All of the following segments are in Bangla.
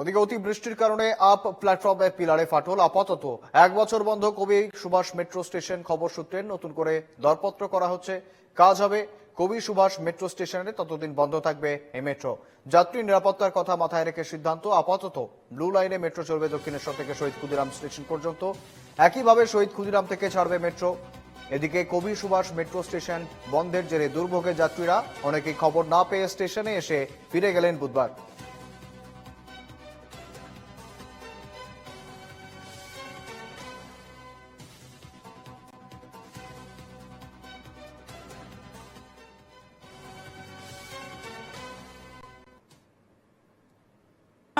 ওদিকে অতি বৃষ্টির কারণে আপ প্ল্যাটফর্মে পিলারে ফাটল। আপাতত এক বছর বন্ধ কবি সুভাষ মেট্রো স্টেশন খবর সূত্রে নতুন করে দরপত্র করা হচ্ছে। কাজ হবে কবি সুভাষ মেট্রো স্টেশনে, ততদিন বন্ধ থাকবে এই মেট্রো। যাত্রী নিরাপত্তার কথা মাথায় রেখে সিদ্ধান্ত, আপাতত ব্লু লাইনে মেট্রো চলবে দক্ষিণেশ্বর থেকে শহীদ ক্ষুদিরাম স্টেশন পর্যন্ত। একইভাবে শহীদ ক্ষুদিরাম থেকে ছাড়বে মেট্রো। এদিকে কবি সুভাষ মেট্রো স্টেশন বন্ধের জেরে দুর্ভোগে যাত্রীরা অনেকেই খবর না পেয়ে স্টেশনে এসে ফিরে গেলেন বুধবার।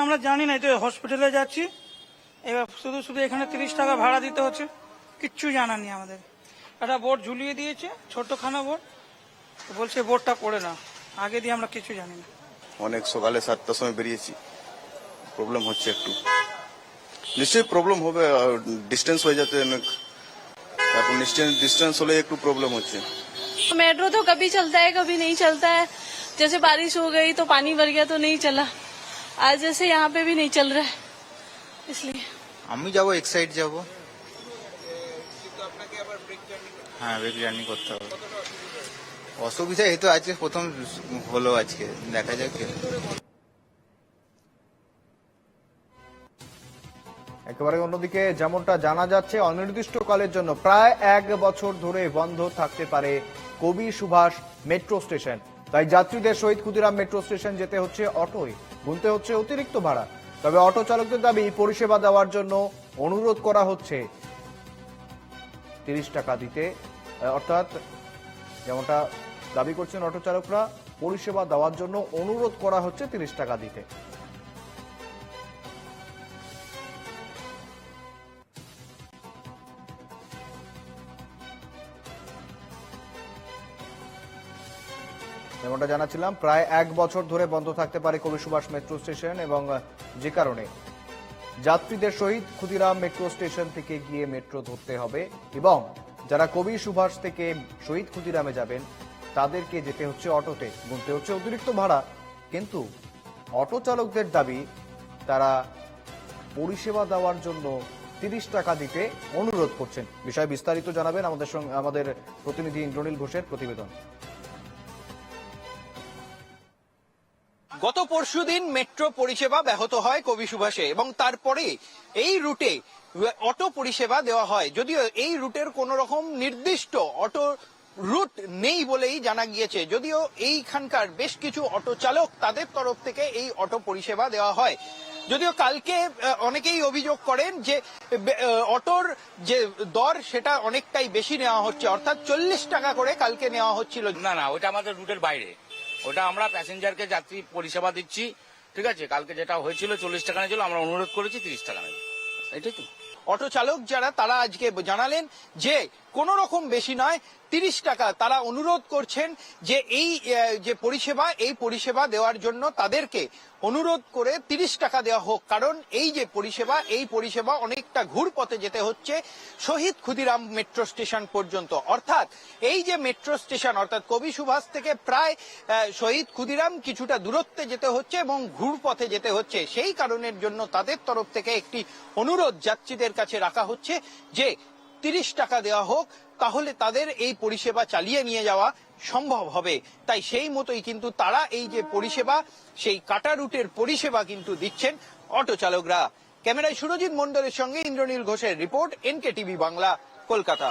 আমরা জানি না এটা হসপিটালে যাচ্ছি এবার শুধু শুধু এখানে তিরিশ টাকা ভাড়া দিতে হচ্ছে কিচ্ছু জানার নেই আমাদের একটা বোর্ড ঝুলিয়ে দিয়েছে ছোট্টখানা বোর্ড বলছে বোর্ডটা পড়ে না আগে দিয়ে আমরা কিছু জানি না অনেক সকালে সাতটার সময় বেরিয়েছি প্রবলেম হচ্ছে একটু নিশ্চয়ই প্রবলেম হবে ডিস্টেন্স হয়ে যাতে অনেক তারপর ডিস্টেন্স ডিস্টেন্স হলে একটু প্রবলেম হচ্ছে मेट्रो तो कभी चलता है कभी नहीं चलता है जैसे बारिश हो गई तो पानी भर गया तो नहीं चला आज जैसे यहाँ पे भी नहीं चल रहा है इसलिए আমি যাব এক সাইড যাব হ্যাঁ ব্রেক জার্নি করতে হবে অসুবিধা এই তো আজকে প্রথম হলো আজকে দেখা যাক কি হয়। একেবারে অন্যদিকে যেমনটা জানা যাচ্ছে অনির্দিষ্টকালের জন্য প্রায় এক বছর ধরে বন্ধ থাকতে পারে কবি সুভাষ মেট্রো স্টেশন তাই যাত্রীদের শহীদ ক্ষুদিরাম মেট্রো স্টেশন যেতে হচ্ছে অটোয়। গুনতে হচ্ছে অতিরিক্ত ভাড়া। তবে অটো চালকদের দাবি, পরিষেবা দেওয়ার জন্য অনুরোধ করা হচ্ছে। তিরিশ টাকা দিতে অর্থাৎ যেমনটা দাবি করছেন অটো চালকরা, পরিষেবা দেওয়ার জন্য অনুরোধ করা হচ্ছে তিরিশ টাকা দিতে। যেমনটা জানাচ্ছিলাম, প্রায় এক বছর ধরে বন্ধ থাকতে পারে কবি সুভাষ মেট্রো স্টেশন এবং যে কারণে যাত্রীদের সহিত ক্ষুদিরাম মেট্রো স্টেশন থেকে গিয়ে মেট্রো ধরতে হবে এবং যারা কবি সুভাষ থেকে শহীদ ক্ষুদিরামে যাবেন, তাদেরকে যেতে হচ্ছে অটোতে। গুনতে হচ্ছে অতিরিক্ত ভাড়া। কিন্তু অটো চালকদের দাবি, তারা পরিষেবা দেওয়ার জন্য তিরিশ টাকা দিতে অনুরোধ করছেন। বিষয়ে বিস্তারিত জানাবেন আমাদের সঙ্গে আমাদের প্রতিনিধি ইন্দ্রনীল ঘোষের প্রতিবেদন। গত পরশুদিন মেট্রো পরিষেবা ব্যাহত হয় কবি সুভাষে এবং তারপরে এই রুটে অটো পরিষেবা দেওয়া হয়। যদিও এই রুটের কোন রকম নির্দিষ্ট অটো রুট নেই বলেই জানা গিয়েছে। যদিও এইখানকার বেশ কিছু অটো চালক তাদের তরফ থেকে এই অটো পরিষেবা দেওয়া হয়। যদিও কালকে অনেকেই অভিযোগ করেন যে অটোর যে দর সেটা অনেকটাই বেশি নেওয়া হচ্ছে। অর্থাৎ চল্লিশ টাকা করে কালকে নেওয়া হচ্ছিল। না না, ওটা আমাদের রুটের বাইরে। ওটা আমরা প্যাসেঞ্জারকে যাত্রী পরিষেবা দিচ্ছি, ঠিক আছে? কালকে যেটা হয়েছিল চল্লিশ টাকা নিয়েছিল, আমরা অনুরোধ করেছি তিরিশ টাকা নেবে। এটাই তো। অটো চালক যারা, তারা আজকে জানালেন যে কোন রকম বেশি নয় তিরিশ টাকা তারা অনুরোধ করছেন যে এই যে পরিষেবা, এই পরিষেবা দেওয়ার জন্য তাদেরকে অনুরোধ করে তিরিশ টাকা দেওয়া হোক। কারণ এই যে পরিষেবা, এই পরিষেবা অনেকটা ঘুর পথে যেতে হচ্ছে শহীদ ক্ষুদিরাম মেট্রো স্টেশন পর্যন্ত। অর্থাৎ এই যে মেট্রো স্টেশন, অর্থাৎ কবি সুভাষ থেকে প্রায় শহীদ ক্ষুদিরাম কিছুটা দূরত্বে যেতে হচ্ছে এবং ঘুর পথে যেতে হচ্ছে। সেই কারণের জন্য তাদের তরফ থেকে একটি অনুরোধ যাত্রীদের কাছে রাখা হচ্ছে যে তিরিশ টাকা দেওয়া হোক তাহলে তাদের এই পরিষেবা চালিয়ে নিয়ে যাওয়া সম্ভব হবে। তাই সেই মতোই কিন্তু তারা এই যে পরিষেবা, সেই কাটা রুটের পরিষেবা কিন্তু দিচ্ছেন অটো চালকরা। ক্যামেরায় সুরজিৎ মন্ডলের সঙ্গে ইন্দ্রনীল ঘোষের report N K TV Bangla, Kolkata.